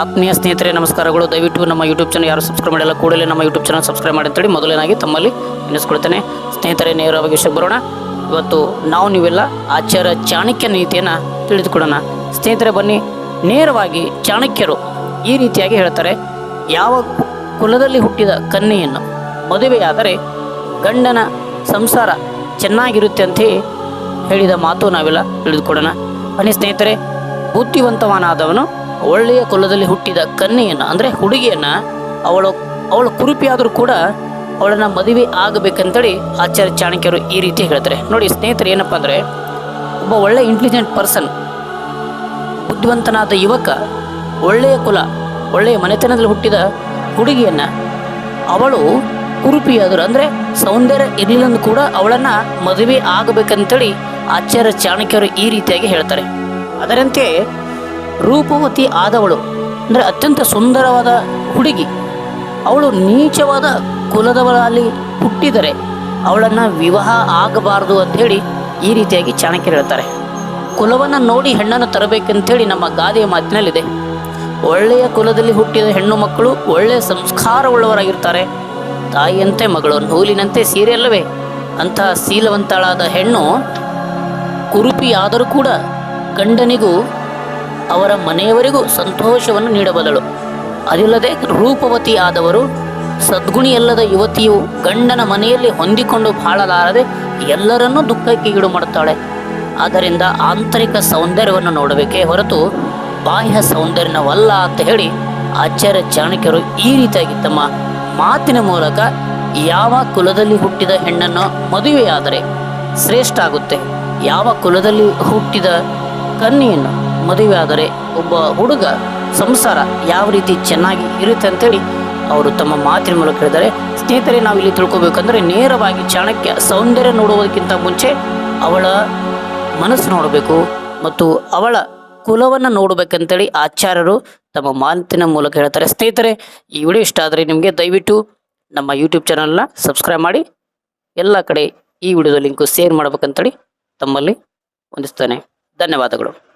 ಆತ್ಮೀಯ ಸ್ನೇಹಿತರೆ, ನಮಸ್ಕಾರಗಳು. ದಯವಿಟ್ಟು ನಮ್ಮ ಯೂಟ್ಯೂಬ್ ಚಾನಲ್ ಯಾರು ಸಬ್ಸ್ಕ್ರೈಬ್ ಮಾಡಿಲ್ಲ, ಕೂಡಲೇ ನಮ್ಮ ಯೂಟ್ಯೂಬ್ ಚಾನಲ್ ಸಬ್ಸ್ಕ್ರೈಬ್ ಮಾಡಿ ಅಂತೇಳಿ ತಮ್ಮಲ್ಲಿ ನೆನೆಸ್ಕೊಳ್ತೇನೆ ಸ್ನೇಹಿತರೆ ನೇರವಾಗಿ ವಿಷಯಕ್ಕೆ ಬರೋಣ. ಇವತ್ತು ನಾವು ನೀವೆಲ್ಲ ಆಚಾರ್ಯ ಚಾಣಕ್ಯ ನೀತಿಯನ್ನು ತಿಳಿದುಕೊಳ್ಳೋಣ. ಸ್ನೇಹಿತರೆ, ಬನ್ನಿ. ನೇರವಾಗಿ ಚಾಣಕ್ಯರು ಈ ರೀತಿಯಾಗಿ ಹೇಳ್ತಾರೆ. ಯಾವ ಕುಲದಲ್ಲಿ ಹುಟ್ಟಿದ ಕನ್ಯೆಯನ್ನು ಮದುವೆಯಾದರೆ ಗಂಡನ ಸಂಸಾರ ಚೆನ್ನಾಗಿರುತ್ತೆ ಅಂತ ಹೇಳಿದ ಮಾತು ನಾವೆಲ್ಲ ತಿಳಿದುಕೊಳ್ಳೋಣ. ಬನ್ನಿ ಸ್ನೇಹಿತರೆ ಬುದ್ಧಿವಂತವನಾದವನು ಒಳ್ಳೆಯ ಕುಲದಲ್ಲಿ ಹುಟ್ಟಿದ ಕನ್ಯೆಯನ್ನು, ಅಂದರೆ ಹುಡುಗಿಯನ್ನು ಅವಳು ಅವಳು ಕುರುಪಿಯಾದರೂ ಕೂಡ ಅವಳನ್ನು ಮದುವೆ ಆಗಬೇಕಂತೇಳಿ ಆಚಾರ್ಯ ಚಾಣಕ್ಯರು ಈ ರೀತಿ ಹೇಳ್ತಾರೆ. ನೋಡಿ ಸ್ನೇಹಿತರು, ಏನಪ್ಪ ಅಂದರೆ ಒಬ್ಬ ಒಳ್ಳೆಯ ಇಂಟೆಲಿಜೆಂಟ್ ಪರ್ಸನ್ ಬುದ್ಧಿವಂತನಾದ ಯುವಕ, ಒಳ್ಳೆಯ ಕುಲ, ಒಳ್ಳೆಯ ಮನೆತನದಲ್ಲಿ ಹುಟ್ಟಿದ ಹುಡುಗಿಯನ್ನು ಅವಳು ಕುರುಪಿಯಾದರು ಅಂದರೆ ಸೌಂದರ್ಯ ಇರಲಿಲ್ಲ ಕೂಡ ಅವಳನ್ನು ಮದುವೆ ಆಗಬೇಕಂತೇಳಿ ಆಚಾರ್ಯ ಚಾಣಕ್ಯರು ಈ ರೀತಿಯಾಗಿ ಹೇಳ್ತಾರೆ. ಅದರಂತೆ ರೂಪವತಿ ಆದವಳು, ಅಂದರೆ ಅತ್ಯಂತ ಸುಂದರವಾದ ಹುಡುಗಿ. ಅವಳು ನೀಚವಾದ ಕುಲದವಳಲ್ಲಿ ಹುಟ್ಟಿದರೆ ಅವಳನ್ನು ವಿವಾಹ ಆಗಬಾರದು ಅಂಥೇಳಿ ಈ ರೀತಿಯಾಗಿ ಚಾಣಕ್ಯರು ಹೇಳ್ತಾರೆ. ಕುಲವನ್ನು ನೋಡಿ ಹೆಣ್ಣನ್ನು ತರಬೇಕಂಥೇಳಿ ನಮ್ಮ ಗಾದೆಯ ಮಾತಿನಲ್ಲಿದೆ. ಒಳ್ಳೆಯ ಕುಲದಲ್ಲಿ ಹುಟ್ಟಿದ ಹೆಣ್ಣು ಮಕ್ಕಳು ಒಳ್ಳೆಯ ಸಂಸ್ಕಾರವುಳ್ಳವರಾಗಿರ್ತಾರೆ. ತಾಯಿಯಂತೆ ಮಗಳು ನೂಲಿನಂತೆ ಸೀರೆ ಅಲ್ಲವೇ? ಅಂತಹ ಶೀಲವಂತಳಾದ ಹೆಣ್ಣು ಕುರುಪಿ ಆದರೂ ಕೂಡ ಗಂಡನಿಗೂ ಅವರ ಮನೆಯವರಿಗೂ ಸಂತೋಷವನ್ನು ನೀಡಬಲ್ಲಳು. ಅದಿಲ್ಲದೆ ರೂಪವತಿ ಆದವರು ಸದ್ಗುಣಿಯಲ್ಲದ ಯುವತಿಯು ಗಂಡನ ಮನೆಯಲ್ಲಿ ಹೊಂದಿಕೊಂಡು ಬಾಳಲಾರದೆ ಎಲ್ಲರನ್ನೂ ದುಃಖಕ್ಕೆ ಈಡು ಮಾಡುತ್ತಾಳೆ ಆದ್ದರಿಂದ ಆಂತರಿಕ ಸೌಂದರ್ಯವನ್ನು ನೋಡಬೇಕೇ ಹೊರತು ಬಾಹ್ಯ ಸೌಂದರ್ಯನವಲ್ಲ ಅಂತ ಹೇಳಿ ಆಚಾರ್ಯ ಚಾಣಕ್ಯರು ಈ ರೀತಿಯಾಗಿ ತಮ್ಮ ಮಾತಿನ ಮೂಲಕ ಯಾವ ಕುಲದಲ್ಲಿ ಹುಟ್ಟಿದ ಹೆಣ್ಣನ್ನು ಮದುವೆಯಾದರೆ ಶ್ರೇಷ್ಠ ಆಗುತ್ತೆ. ಯಾವ ಕುಲದಲ್ಲಿ ಹುಟ್ಟಿದ ಕನ್ಯೆಯನ್ನು ಮದುವೆಯಾದರೆ ಒಬ್ಬ ಹುಡುಗ ಸಂಸಾರ ಯಾವ ರೀತಿ ಚೆನ್ನಾಗಿ ಇರುತ್ತೆ ಅಂತೇಳಿ ಅವರು ತಮ್ಮ ಮಾತಿನ ಮೂಲಕ ಹೇಳಿದ್ದಾರೆ. ಸ್ನೇಹಿತರೆ, ನಾವು ಇಲ್ಲಿ ತಿಳ್ಕೊಬೇಕಂದ್ರೆ ನೇರವಾಗಿ ಚಾಣಕ್ಯ ಸೌಂದರ್ಯ ನೋಡುವುದಕ್ಕಿಂತ ಮುಂಚೆ ಅವಳ ಮನಸ್ಸು ನೋಡಬೇಕು ಮತ್ತು ಅವಳ ಕುಲವನ್ನು ನೋಡಬೇಕಂತೇಳಿ ಆಚಾರ್ಯರು ತಮ್ಮ ಮಾತಿನ ಮೂಲಕ ಹೇಳ್ತಾರೆ. ಸ್ನೇಹಿತರೆ, ಈ ವಿಡಿಯೋ ಇಷ್ಟ ಆದರೆ ನಿಮಗೆ ದಯವಿಟ್ಟು ನಮ್ಮ ಯೂಟ್ಯೂಬ್ ಚಾನಲ್ನ ಸಬ್ಸ್ಕ್ರೈಬ್ ಮಾಡಿ. ಎಲ್ಲ ಕಡೆ ಈ ವಿಡಿಯೋದ ಲಿಂಕು ಶೇರ್ ಮಾಡ್ಬೇಕಂತೇಳಿ ತಮ್ಮಲ್ಲಿ ಹೊಂದಿಸ್ತೇನೆ. ಧನ್ಯವಾದಗಳು.